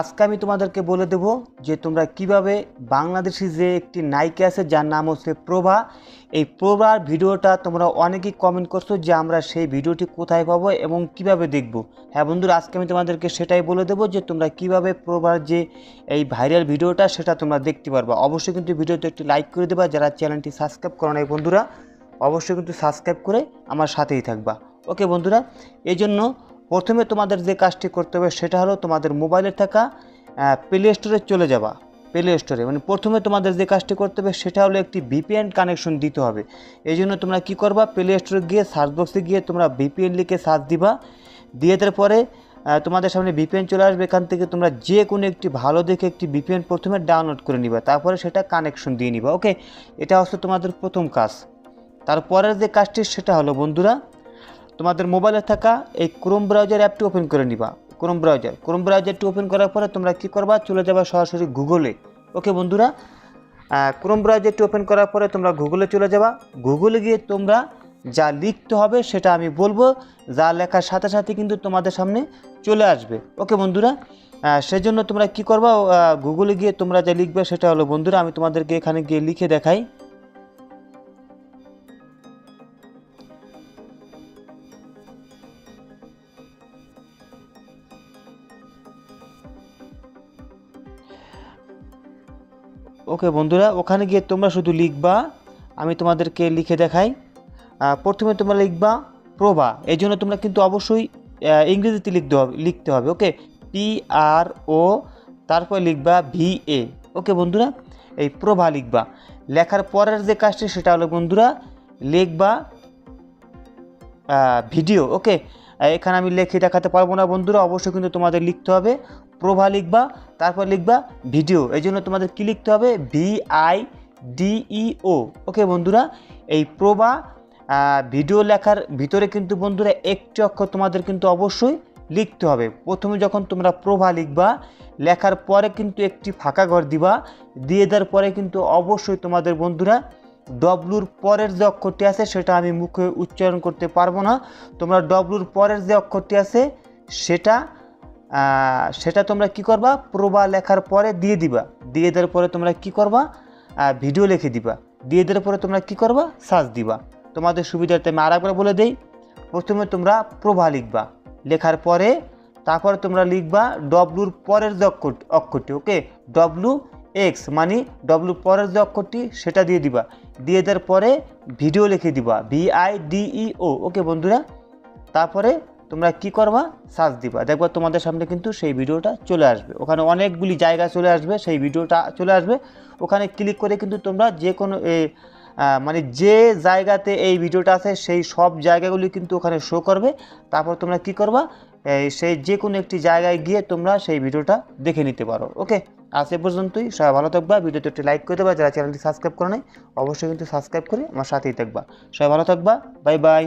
আজকে আমি তোমাদেরকে বলে দেব যে তোমরা কীভাবে বাংলাদেশি যে একটি নায়িকা আছে, যার নাম হচ্ছে প্রভা, এই প্রভার ভিডিওটা তোমরা অনেকেই কমেন্ট করছ যে আমরা সেই ভিডিওটি কোথায় পাবো এবং কীভাবে দেখব। হ্যাঁ বন্ধুরা, আজকে আমি তোমাদেরকে সেটাই বলে দেবো যে তোমরা কীভাবে প্রভার যে এই ভাইরাল ভিডিওটা, সেটা তোমরা দেখতে পারবা। অবশ্যই কিন্তু ভিডিওতে একটি লাইক করে দেবা, যারা চ্যানেলটি সাবস্ক্রাইব করো নাই বন্ধুরা, অবশ্যই কিন্তু সাবস্ক্রাইব করে আমার সাথেই থাকবা। ওকে বন্ধুরা এই জন্য প্রথমে তোমাদের যে কাজটি করতে হবে সেটা হলো তোমাদের মোবাইলে থাকা প্লে স্টোরে চলে যাওয়া। প্লে স্টোরে মানে প্রথমে তোমাদের যে কাজটি করতে হবে সেটা হলো একটি ভিপিএন কানেকশন দিতে হবে। এই জন্য তোমরা কী করবা প্লে স্টোরে গিয়ে সার্চ বক্সে গিয়ে তোমরা ভিপিএন লিখে সার্চ দিবা। দিয়ে দেওয়ার পরে তোমাদের সামনে ভিপিএন চলে আসবে, এখান থেকে তোমরা যে কোনো একটি ভালো দেখে একটি ভিপিএন প্রথমে ডাউনলোড করে নিবা। তারপরে সেটা কানেকশন দিয়ে নিবা ওকে এটা হচ্ছে তোমাদের প্রথম কাজ। তারপরের যে কাজটি সেটা হলো, বন্ধুরা তোমাদের মোবাইলে থাকা এই ক্রোম ব্রাউজার অ্যাপটি ওপেন করে নিবা। ক্রোম ব্রাউজার ক্রোম ব্রাউজারটি ওপেন করার পরে তোমরা কি করবা? চলে যাবা সরাসরি গুগলে ওকে বন্ধুরা ক্রোম ব্রাউজারটি ওপেন করার পরে তোমরা গুগলে চলে যাবা। গুগলে গিয়ে তোমরা যা লিখতে হবে সেটা আমি বলব। যা লেখার সাথে সাথে কিন্তু তোমাদের সামনে চলে আসবে। ওকে বন্ধুরা সেজন্য তোমরা কি করবা? গুগলে গিয়ে তোমরা যা লিখবে সেটা হলো, বন্ধুরা, আমি তোমাদেরকে এখানে গিয়ে লিখে দেখাই। ওকে বন্ধুরা, ওখানে গিয়ে তোমরা শুধু লিখবা, আমি তোমাদেরকে লিখে দেখাই। প্রথমে তোমরা লিখবা প্রভা, এই জন্য তোমরা কিন্তু অবশ্যই ইংরেজিতে লিখতে হবে লিখতে হবে, ওকে? পি আর ও তারপর লিখবা ভি এ ওকে বন্ধুরা? এই প্রভা লিখবা। লেখার পরের যে কাজটি, সেটা হলো বন্ধুরা, লিখবা ভিডিও ওকে? এখানে আমি লিখে দেখাতে পারব না বন্ধুরা, অবশ্যই কিন্তু তোমাদের লিখতে হবে। প্রভা লিখবা, তারপর লিখবা ভিডিও এই জন্য তোমাদের কী লিখতে হবে? ভি আই ডিইও ওকে বন্ধুরা, এই প্রভা ভিডিও লেখার ভিতরে কিন্তু বন্ধুরা একটি অক্ষর তোমাদের কিন্তু অবশ্যই লিখতে হবে। প্রথমে যখন তোমরা প্রভা লিখবা, লেখার পরে কিন্তু একটি ফাঁকা ঘর দিবা, দিয়ে দেওয়ার পরে কিন্তু অবশ্যই তোমাদের বন্ধুরা ডব্লুর পরের যে অক্ষরটি আছে সেটা আমি মুখে উচ্চারণ করতে পারব না। তোমরা ডব্লুর পরের যে অক্ষরটি আছে সেটা সেটা তোমরা কি করবা? প্রবা লেখার পরে দিয়ে দিবা। দিয়ে দেওয়ার পরে তোমরা কি করবা? ভিডিও লিখে দিবা। দিয়ে দেওয়ার পরে তোমরা কি করবা? সার্চ দিবা। তোমাদের সুবিধার্থে আমি আর একবার বলে দেই। প্রথমে তোমরা প্রভা লিখবা। লেখার পরে তারপরে তোমরা লিখবা ডব্লুর পরের যে অক্ষর অক্ষরটি ওকে ডব্লু এক্স মানে ডব্লু পরের যে অক্ষরটি, সেটা দিয়ে দিবা। দিয়ে দেওয়ার পরে ভিডিও লিখে দিবা V I D E O okay বন্ধুরা? তারপরে তোমরা কি করবা? সার্চ দিবা। দেখবা তোমাদের সামনে কিন্তু সেই ভিডিওটা চলে আসবে। ওখানে অনেকগুলি জায়গা চলে আসবে, সেই ভিডিওটা চলে আসবে। ওখানে ক্লিক করে কিন্তু তোমরা যে কোনো মানে যে জায়গাতে এই ভিডিওটা আছে, সেই সব জায়গাগুলি কিন্তু ওখানে শো করবে। তারপর তোমরা কি করবা? সেই যে কোনো একটি জায়গায় গিয়ে তোমরা সেই ভিডিওটা দেখে নিতে পারো। ওকে? আজ এ পর্যন্তই, সবাই ভালো থাকবা, ভিডিওতে একটি লাইক করে দেবা, যারা চ্যানেলটি সাবস্ক্রাইব করে নাই, অবশ্যই কিন্তু সাবস্ক্রাইব করে আমার সাথেই থাকবা। সবাই ভালো থাকবা বাই বাই